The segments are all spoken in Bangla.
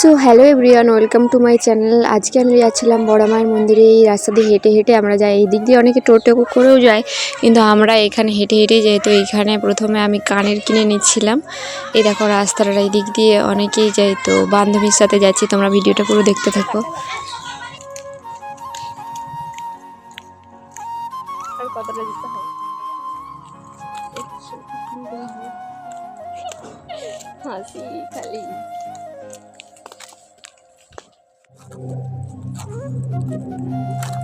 So hello everyone welcome to my channel আজকে আমি যাচ্ছিলাম বড়মায়ের মন্দিরে, এই রাস্তা দিয়ে হেঁটে হেঁটে আমরা যাই। এই দিক দিয়ে অনেকে টোটো করেও যায়, কিন্তু আমরা এখানে হেঁটে হেঁটে যাই তো এখানে প্রথমে আমি কানের কিনে নিচ্ছিলাম। এই দেখো রাস্তাটা এই দিক দিয়ে অনেকেই যাই তো বান্ধবীর সাথে যাচ্ছি, তোমরা ভিডিওটা পুরো দেখতে থাকো। হাসি, খালি। Thank you.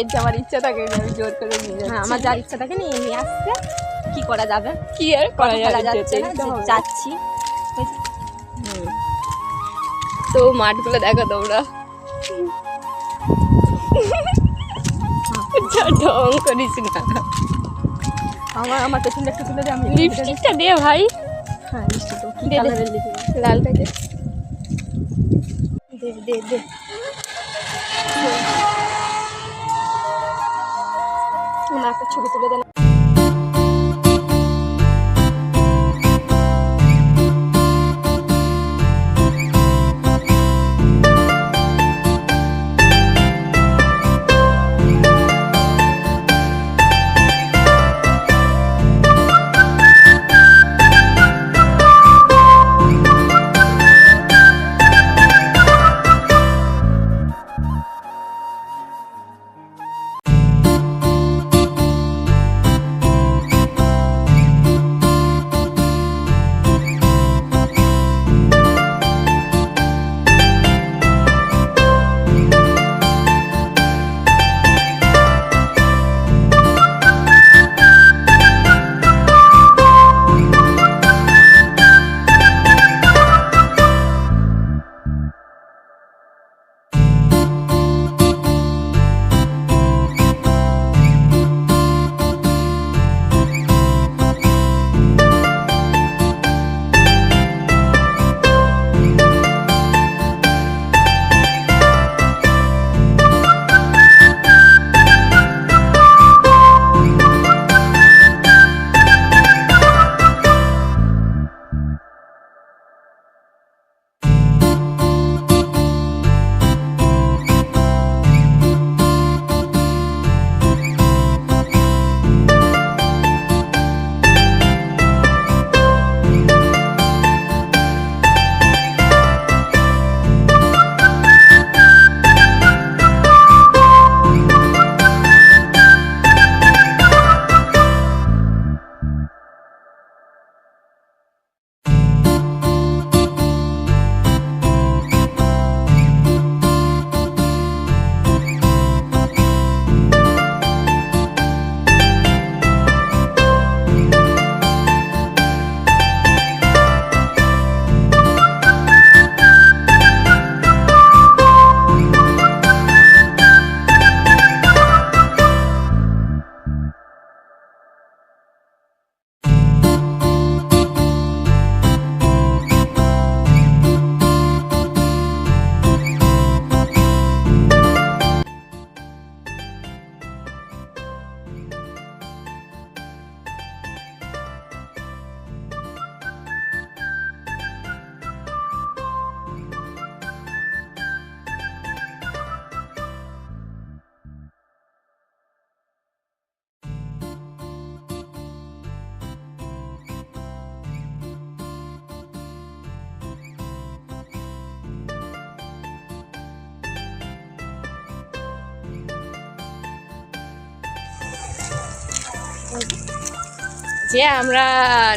এর যাওয়ার ইচ্ছা থাকে আমি জোর করে নিয়ে হ্যাঁ যাচ্ছি। আমার যার ইচ্ছা থাকে নিয়ে নিয়ে আসতে কি করা যাবে? কি আর করা যাচ্ছে। যাচ্ছি। তো মাঠগুলো দেখো তোমরা। ঢং করিস না। আমার আমার পেছনটা একটু তুলে দে আমি লিপস্টিকটা দে ভাই। হ্যাঁ লিপস্টিক কি দে, দে। কালারের লিপস্টিক? লালটা দে দে দে। একটা ছবি তুলে দে যে আমরা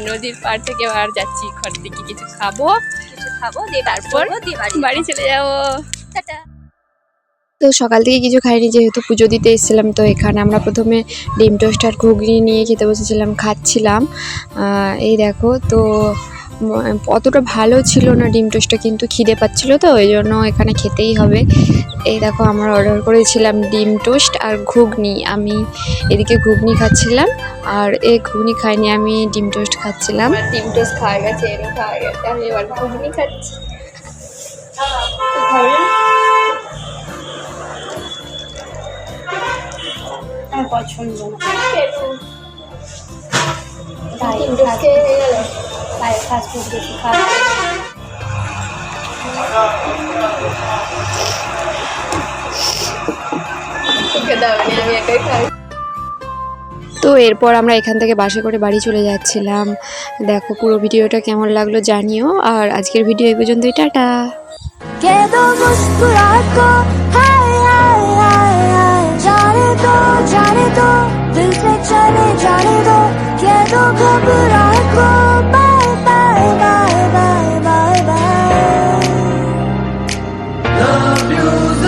নদীর পাড় থেকে আর যাচ্ছি ঘর থেকে কিছু খাব। কিছু খাব দিয়ে তারপর বাড়ি চলে যাব। টাটা। তো সকাল থেকে কিছু খাইনি যেহেতু পুজো দিতে এসেছিলাম তো এখানে আমরা প্রথমে ডিম টোস্ট আর ঘুগনি নিয়ে খেতে বসেছিলাম খাচ্ছিলাম। এই দেখো তো অতটা ভালো ছিল না ডিম টোস্টটা কিন্তু খিদে পাচ্ছিল তো ওই জন্য এখানে খেতেই হবে। এই দেখো আমরা অর্ডার করেছিলাম ডিম টোস্ট আর ঘুগনি। আমি এদিকে ঘুগনি খাচ্ছিলাম আর এই ঘুগনি খাইনি আমি ডিম টোস্ট খাচ্ছিলাম। ডিম টোস্ট খাওয়া গেছে এরও খাওয়া গেছে আমি এবার ঘুগনি খাচ্ছি। পছন্দ না। তাই fast food হয়ে গেল। তাই ফাস্ট ফুড বেশি খাওয়া তো এরপর আমরা এখান থেকে বাসে করে বাড়ি চলে যাচ্ছিলাম দেখো পুরো ভিডিওটা কেমন লাগলো জানিও আর আজকের ভিডিও এই পর্যন্তই টাটা के दो मुस्कुराहट को हाय हाय हाय हाय जाने दो जाने दो दिल से चले जाने दो के दो घबराहट को Use.